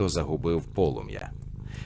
хто загубив полум'я.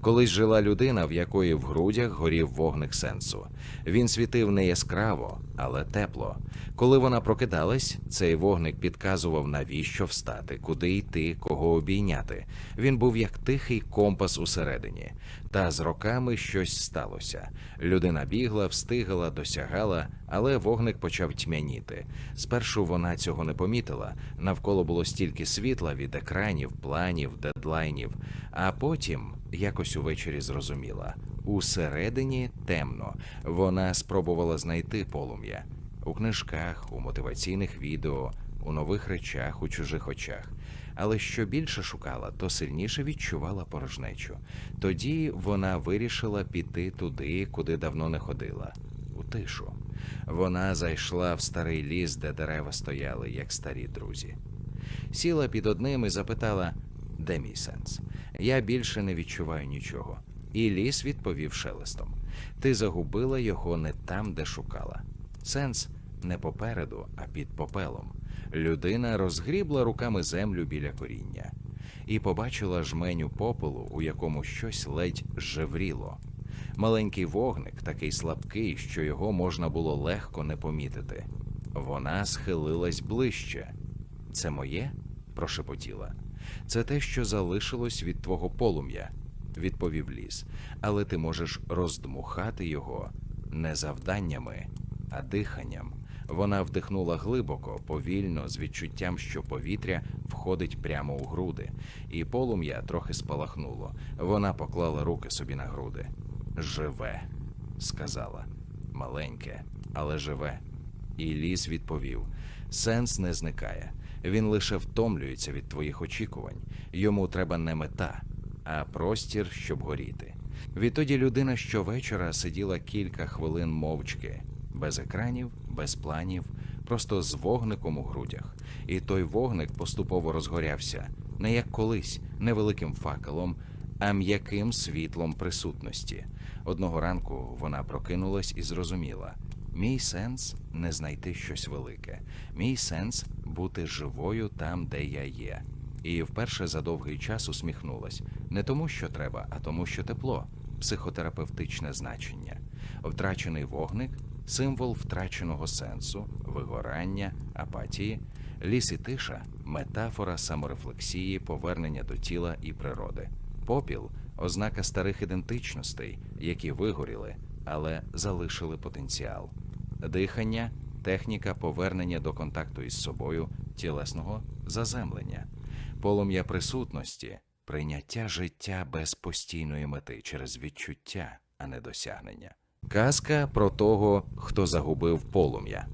Колись жила людина, в якої в грудях горів вогник сенсу. Він світив не яскраво, але тепло. Коли вона прокидалась, цей вогник підказував, навіщо встати, куди йти, кого обійняти. Він був як тихий компас усередині. Та з роками щось сталося. Людина бігла, встигала, досягала, але вогник почав тьмяніти. Спершу вона цього не помітила. Навколо було стільки світла від екранів, планів, дедлайнів. А потім якось увечері зрозуміла. Усередині темно. Вона спробувала знайти полум'я у книжках, у мотиваційних відео, у нових речах, у чужих очах. Але що більше шукала, то сильніше відчувала порожнечу. Тоді вона вирішила піти туди, куди давно не ходила, у тишу. Вона зайшла в старий ліс, де дерева стояли, як старі друзі. Сіла під одним і запитала, де мій сенс? Я більше не відчуваю нічого. І ліс відповів шелестом: Ти загубила його не там, де шукала. Сенс не попереду, а під попелом. Людина розгрібла руками землю біля коріння і побачила жменю попелу, у якому щось ледь жевріло. Маленький вогник, такий слабкий, що його можна було легко не помітити. Вона схилилась ближче. Це моє? прошепотіла. Це те, що залишилось від твого полум'я, відповів ліс. Але ти можеш роздмухати його не завданнями, а диханням. Вона вдихнула глибоко, повільно, з відчуттям, що повітря входить прямо у груди, і полум'я трохи спалахнуло. Вона поклала руки собі на груди. Живе, сказала. Маленьке, але живе. І ліс відповів: сенс не зникає. Він лише втомлюється від твоїх очікувань. Йому треба не мета, а простір, щоб горіти. Відтоді людина щовечора сиділа кілька хвилин мовчки, без екранів, без планів, просто з вогником у грудях. І той вогник поступово розгорявся не як колись, невеликим факелом, а м'яким світлом присутності. Одного ранку вона прокинулась і зрозуміла: мій сенс не знайти щось велике, мій сенс бути живою там, де я є. І вперше за довгий час усміхнулась. Не тому, що треба, а тому, що тепло, психотерапевтичне значення, втрачений вогник, символ втраченого сенсу, вигорання, апатії, ліс і тиша, метафора саморефлексії, повернення до тіла і природи, попіл ознака старих ідентичностей, які вигоріли, але залишили потенціал, дихання техніка повернення до контакту із собою, тілесного заземлення, полум'я присутності, прийняття життя без постійної мети через відчуття, а не досягнення. Казка про того, хто загубив полум'я.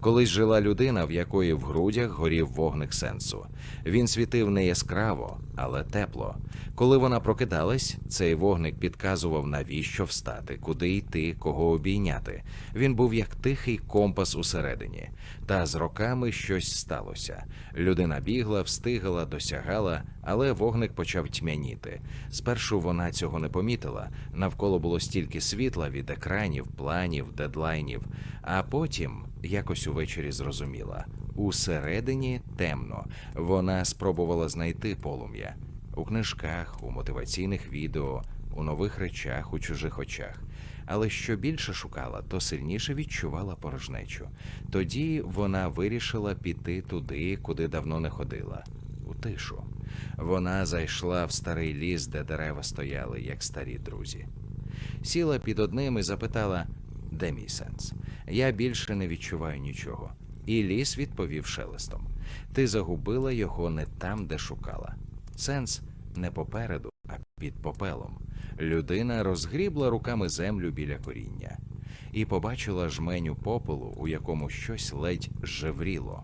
Колись жила людина, в якої в грудях горів вогник сенсу. Він світив не яскраво, але тепло. Коли вона прокидалась, цей вогник підказував, навіщо встати, куди йти, кого обійняти. Він був як тихий компас усередині. Та з роками щось сталося. Людина бігла, встигала, досягала, але вогник почав тьмяніти. Спершу вона цього не помітила. Навколо було стільки світла від екранів, планів, дедлайнів. А потім якось увечері зрозуміла. Усередині темно. Вона спробувала знайти полум'я у книжках, у мотиваційних відео, у нових речах, у чужих очах. Але що більше шукала, то сильніше відчувала порожнечу. Тоді вона вирішила піти туди, куди давно не ходила, у тишу. Вона зайшла в старий ліс, де дерева стояли, як старі друзі. Сіла під одним і запитала, де мій сенс? Я більше не відчуваю нічого. І ліс відповів шелестом: Ти загубила його не там, де шукала. Сенс не попереду, а під попелом. Людина розгрібла руками землю біля коріння і побачила жменю попелу, у якому щось ледь жевріло.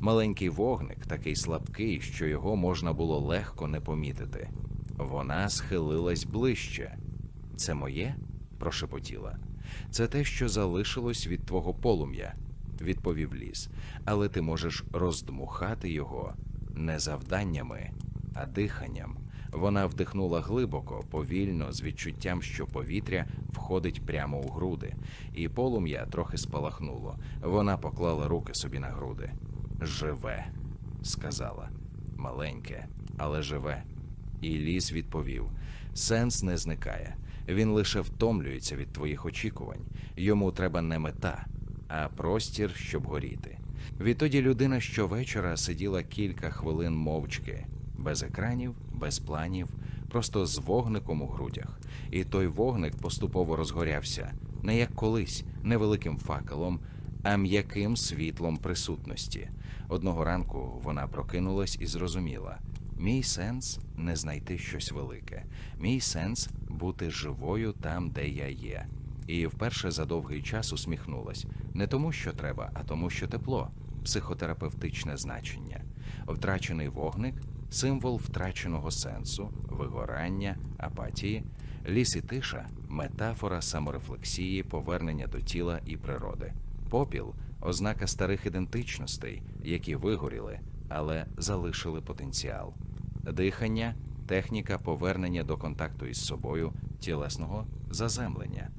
Маленький вогник, такий слабкий, що його можна було легко не помітити. Вона схилилась ближче. Це моє? прошепотіла. Це те, що залишилось від твого полум'я, відповів ліс. Але ти можеш роздмухати його не завданнями, а диханням. Вона вдихнула глибоко, повільно, з відчуттям, що повітря входить прямо у груди, і полум'я трохи спалахнуло. Вона поклала руки собі на груди. Живе, сказала. Маленьке, але живе. І ліс відповів: Сенс не зникає. Він лише втомлюється від твоїх очікувань. Йому треба не мета, а простір, щоб горіти. Відтоді людина щовечора сиділа кілька хвилин мовчки, без екранів, без планів, просто з вогником у грудях. І той вогник поступово розгорявся не як колись невеликим факелом, а м'яким світлом присутності. Одного ранку вона прокинулась і зрозуміла: мій сенс не знайти щось велике, мій сенс бути живою там, де я є. І вперше за довгий час усміхнулась. Не тому, що треба, а тому, що тепло, психотерапевтичне значення, втрачений вогник, символ втраченого сенсу, вигорання, апатії, ліс і тиша, метафора саморефлексії, повернення до тіла і природи, попіл ознака старих ідентичностей, які вигоріли, але залишили потенціал, дихання, техніка повернення до контакту із собою, тілесного заземлення,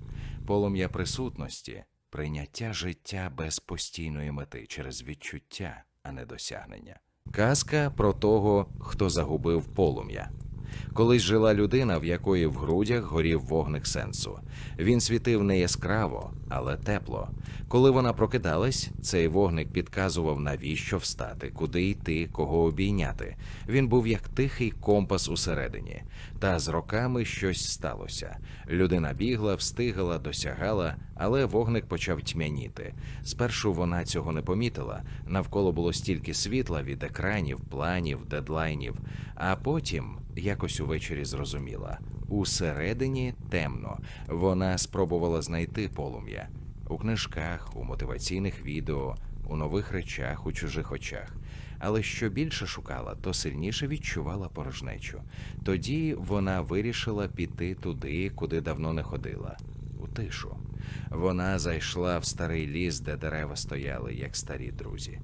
полум'я присутності, прийняття життя без постійної мети через відчуття, а не досягнення. Казка про того, хто загубив полум'я. Колись жила людина, в якої в грудях горів вогник сенсу. Він світив не яскраво, але тепло. Коли вона прокидалась, цей вогник підказував, навіщо встати, куди йти, кого обійняти. Він був як тихий компас усередині. Та з роками щось сталося. Людина бігла, встигала, досягала, але вогник почав тьмяніти. Спершу вона цього не помітила. Навколо було стільки світла від екранів, планів, дедлайнів. А потім якось увечері зрозуміла. Усередині темно. Вона спробувала знайти полум'я у книжках, у мотиваційних відео, у нових речах, у чужих очах. Але що більше шукала, то сильніше відчувала порожнечу. Тоді вона вирішила піти туди, куди давно не ходила, у тишу. Вона зайшла в старий ліс, де дерева стояли, як старі друзі.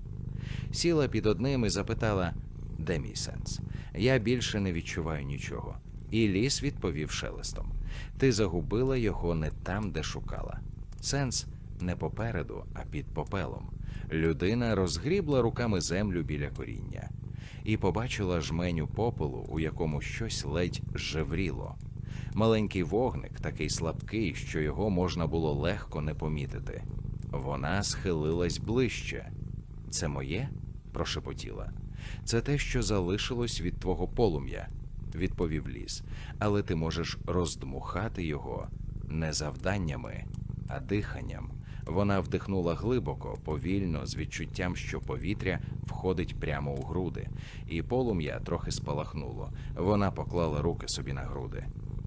Сіла під одним і запитала, де мій сенс? Я більше не відчуваю нічого. І ліс відповів шелестом: Ти загубила його не там, де шукала. Сенс не попереду, а під попелом. Людина розгрібла руками землю біля коріння і побачила жменю попелу, у якому щось ледь жевріло. Маленький вогник, такий слабкий, що його можна було легко не помітити. Вона схилилась ближче. Це моє? прошепотіла. Це те, що залишилось від твого полум'я, відповів ліс. Але ти можеш роздмухати його не завданнями, а диханням. Вона вдихнула глибоко, повільно, з відчуттям, що повітря входить прямо у груди, і полум'я трохи спалахнуло. Вона поклала руки собі на груди.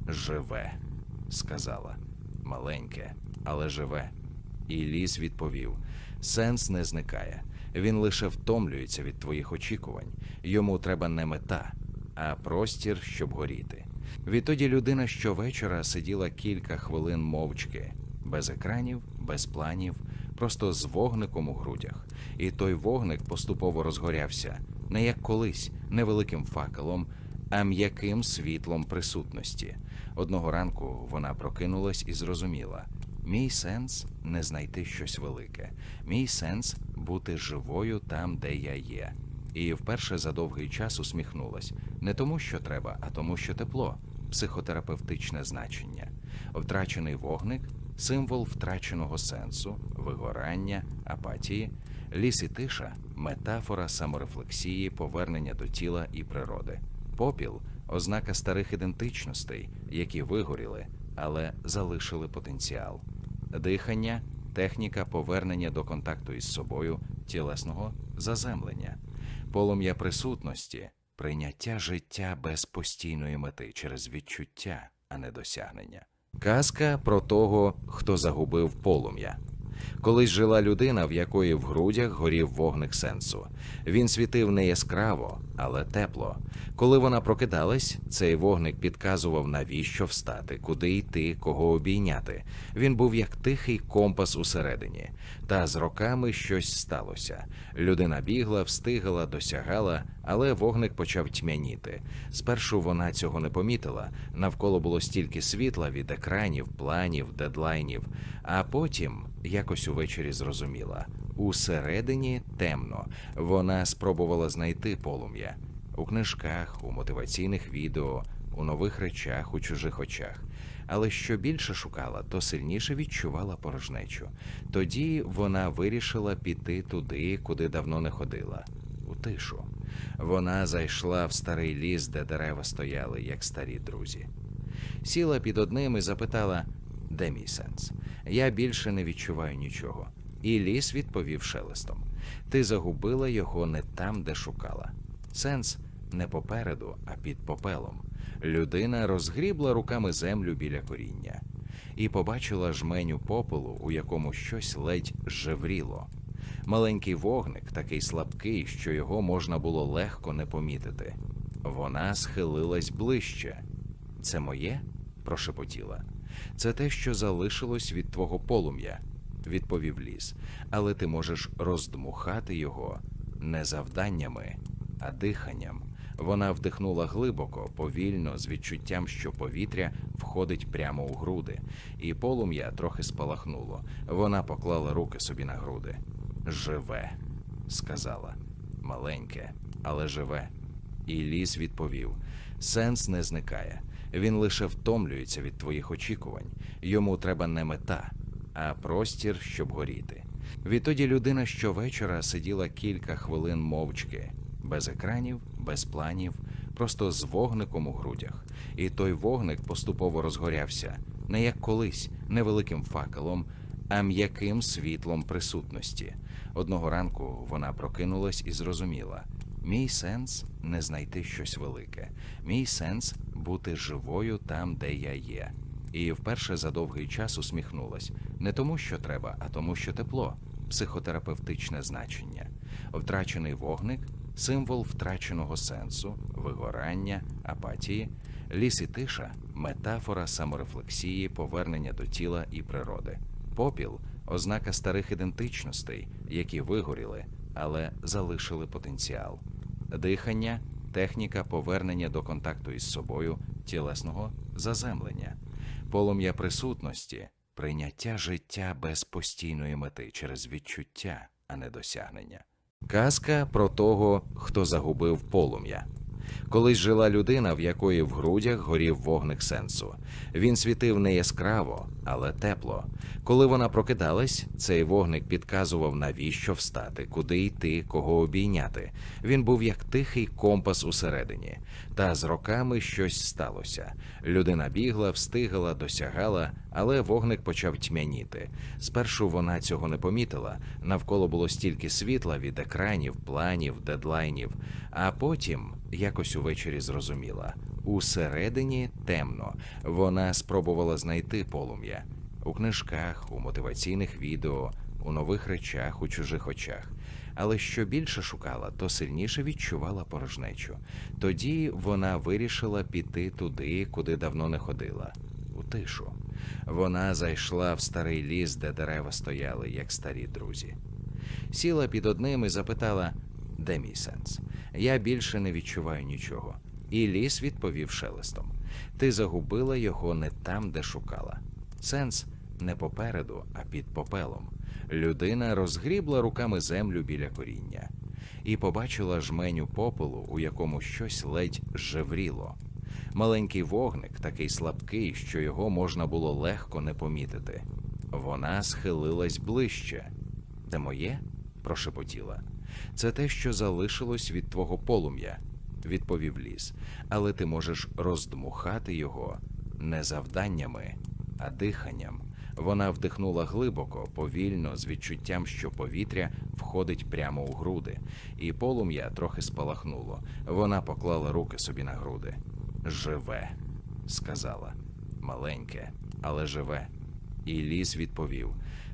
Живе, сказала. Маленьке, але живе. І ліс відповів: сенс не зникає. Він лише втомлюється від твоїх очікувань. Йому треба не мета, а простір, щоб горіти. Відтоді людина щовечора сиділа кілька хвилин мовчки, без екранів, без планів, просто з вогником у грудях. І той вогник поступово розгорявся не як колись невеликим факелом, а м'яким світлом присутності. Одного ранку вона прокинулась і зрозуміла: мій сенс не знайти щось велике, мій сенс бути живою там, де я є. І вперше за довгий час усміхнулась. Не тому, що треба, а тому, що тепло, психотерапевтичне значення, втрачений вогник, символ втраченого сенсу, вигорання, апатії, ліс і тиша, метафора саморефлексії, повернення до тіла і природи, попіл ознака старих ідентичностей, які вигоріли, але залишили потенціал, дихання, техніка повернення до контакту із собою, тілесного заземлення, полум'я присутності, прийняття життя без постійної мети через відчуття, а не досягнення. Казка про того, хто загубив полум'я. Колись жила людина, в якої в грудях горів вогник сенсу. Він світив не яскраво, але тепло. Коли вона прокидалась, цей вогник підказував, навіщо встати, куди йти, кого обійняти. Він був як тихий компас усередині. Та з роками щось сталося. Людина бігла, встигала, досягала, але вогник почав тьмяніти. Спершу вона цього не помітила. Навколо було стільки світла від екранів, планів, дедлайнів. А потім якось увечері зрозуміла. Усередині темно. Вона спробувала знайти полум'я у книжках, у мотиваційних відео, у нових речах, у чужих очах. Але що більше шукала, то сильніше відчувала порожнечу. Тоді вона вирішила піти туди, куди давно не ходила, у тишу. Вона зайшла в старий ліс, де дерева стояли, як старі друзі. Сіла під одним і запитала, де мій сенс? Я більше не відчуваю нічого. І ліс відповів шелестом: Ти загубила його не там, де шукала. Сенс не попереду, а під попелом. Людина розгрібла руками землю біля коріння і побачила жменю попелу, у якому щось ледь жевріло. Маленький вогник, такий слабкий, що його можна було легко не помітити. Вона схилилась ближче. Це моє? прошепотіла. Це те, що залишилось від твого полум'я, відповів ліс. Але ти можеш роздмухати його не завданнями, а диханням. Вона вдихнула глибоко, повільно, з відчуттям, що повітря входить прямо у груди, і полум'я трохи спалахнуло. Вона поклала руки собі на груди. Живе, сказала. Маленьке, але живе. І ліс відповів: сенс не зникає. Він лише втомлюється від твоїх очікувань. Йому треба не мета, а простір, щоб горіти. Відтоді людина щовечора сиділа кілька хвилин мовчки, без екранів, без планів, просто з вогником у грудях. І той вогник поступово розгорявся не як колись, невеликим факелом, а м'яким світлом присутності. Одного ранку вона прокинулась і зрозуміла: мій сенс не знайти щось велике, мій сенс бути живою там, де я є. І вперше за довгий час усміхнулась. Не тому, що треба, а тому, що тепло, психотерапевтичне значення, втрачений вогник, символ втраченого сенсу, вигорання, апатії, ліс і тиша, метафора саморефлексії, повернення до тіла і природи, попіл ознака старих ідентичностей, які вигоріли, але залишили потенціал, дихання, техніка повернення до контакту із собою, тілесного заземлення, полум'я присутності, прийняття життя без постійної мети через відчуття, а не досягнення. Казка про того, хто загубив полум'я. Колись жила людина, в якої в грудях горів вогник сенсу. Він світив не яскраво, але тепло. Коли вона прокидалась, цей вогник підказував, навіщо встати, куди йти, кого обійняти. Він був як тихий компас усередині. Та з роками щось сталося. Людина бігла, встигала, досягала, але вогник почав тьмяніти. Спершу вона цього не помітила. Навколо було стільки світла від екранів, планів, дедлайнів. А потім якось увечері зрозуміла. Усередині темно. Вона спробувала знайти полум'я у книжках, у мотиваційних відео, у нових речах, у чужих очах. Але що більше шукала, то сильніше відчувала порожнечу. Тоді вона вирішила піти туди, куди давно не ходила, у тишу. Вона зайшла в старий ліс, де дерева стояли, як старі друзі. Сіла під одним і запитала, де мій сенс? Я більше не відчуваю нічого. І ліс відповів шелестом: Ти загубила його не там, де шукала. Сенс не попереду, а під попелом. Людина розгрібла руками землю біля коріння і побачила жменю попелу, у якому щось ледь жевріло. Маленький вогник, такий слабкий, що його можна було легко не помітити. Вона схилилась ближче. Це моє? прошепотіла. Це те, що залишилось від твого полум'я, відповів ліс. Але ти можеш роздмухати його не завданнями, а диханням. Вона вдихнула глибоко, повільно, з відчуттям, що повітря входить прямо у груди, і полум'я трохи спалахнуло. Вона поклала руки собі на груди. Живе, сказала. Маленьке, але живе. І ліс відповів: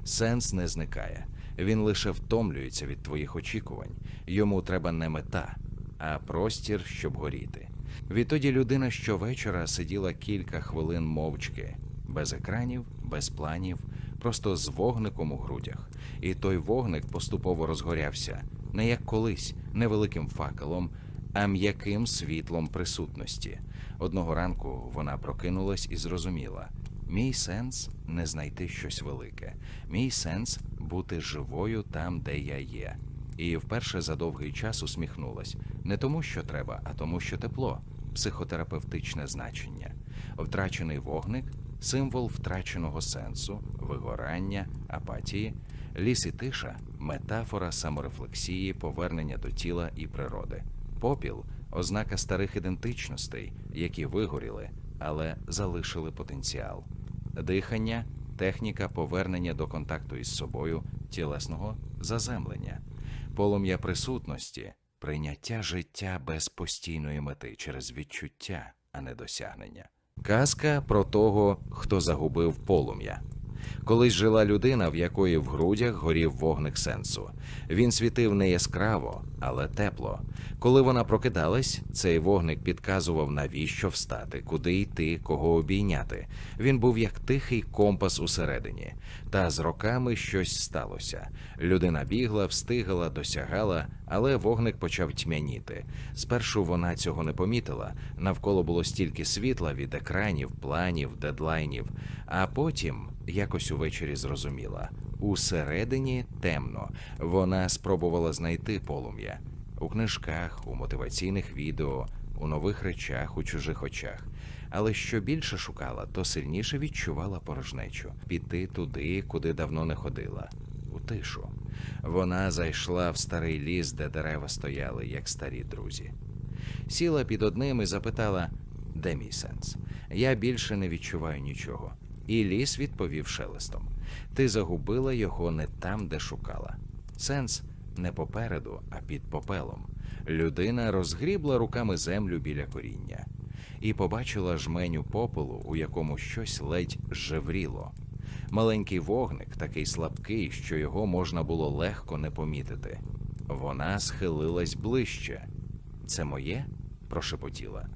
сенс не зникає. Він лише втомлюється від твоїх очікувань. Йому треба не мета, а простір, щоб горіти. Відтоді людина щовечора сиділа кілька хвилин мовчки, без екранів, без планів, просто з вогником у грудях. І той вогник поступово розгорявся не як колись, невеликим факелом, а м'яким світлом присутності. Одного ранку вона прокинулась і зрозуміла: мій сенс не знайти щось велике, мій сенс бути живою там, де я є. І вперше за довгий час усміхнулась Не тому, що треба, а тому, що тепло психотерапевтичне значення. Втрачений вогник символ втраченого сенсу, вигорання, апатії, ліс і тиша метафора саморефлексії, повернення до тіла і природи. Попіл ознака старих ідентичностей, які вигоріли, але залишили потенціал. Дихання техніка повернення до контакту із собою, тілесного заземлення, полум'я присутності, прийняття життя без постійної мети через відчуття, а не досягнення. Казка про того, хто загубив полум'я. Колись жила людина, в якої в грудях горів вогник сенсу. Він світив не яскраво, але тепло. Коли вона прокидалась, цей вогник підказував, навіщо встати, куди йти, кого обійняти. Він був як тихий компас усередині. Та з роками щось сталося. Людина бігла, встигала, досягала, але вогник почав тьмяніти. Спершу вона цього не помітила. Навколо було стільки світла від екранів, планів, дедлайнів. А потім якось увечері зрозуміла. Усередині темно. Вона спробувала знайти полум'я у книжках, у мотиваційних відео, у нових речах, у чужих очах. Але що більше шукала, то сильніше відчувала порожнечу піти туди, куди давно не ходила, у тишу. Вона зайшла в старий ліс, де дерева стояли, як старі друзі. Сіла під одним і запитала, де мій сенс? Я більше не відчуваю нічого. І ліс відповів шелестом: Ти загубила його не там, де шукала. Сенс не попереду, а під попелом. Людина розгрібла руками землю біля коріння і побачила жменю попелу, у якому щось ледь жевріло. Маленький вогник, такий слабкий, що його можна було легко не помітити. Вона схилилась ближче. Це моє? прошепотіла.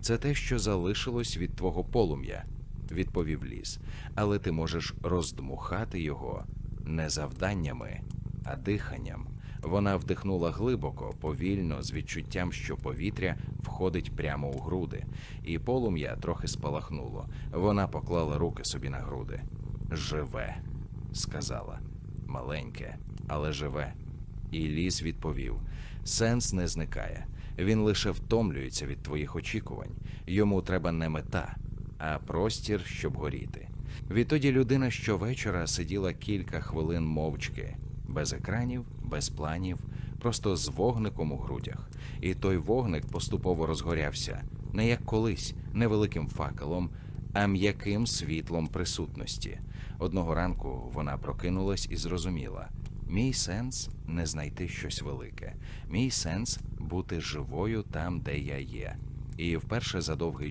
Це те, що залишилось від твого полум'я, відповів ліс. Але ти можеш роздмухати його не завданнями, а диханням. Вона вдихнула глибоко, повільно, з відчуттям, що повітря входить прямо у груди, і полум'я трохи спалахнуло. Вона поклала руки собі на груди. Живе, сказала. Маленьке, але живе. І ліс відповів: сенс не зникає. Він лише втомлюється від твоїх очікувань. Йому треба не мета, а простір, щоб горіти. Відтоді людина щовечора сиділа кілька хвилин мовчки, без екранів, без планів, просто з вогником у грудях. І той вогник поступово розгорявся не як колись, невеликим факелом, а м'яким світлом присутності. Одного ранку вона прокинулась і зрозуміла: мій сенс не знайти щось велике, мій сенс бути живою там, де я є. І вперше за довгий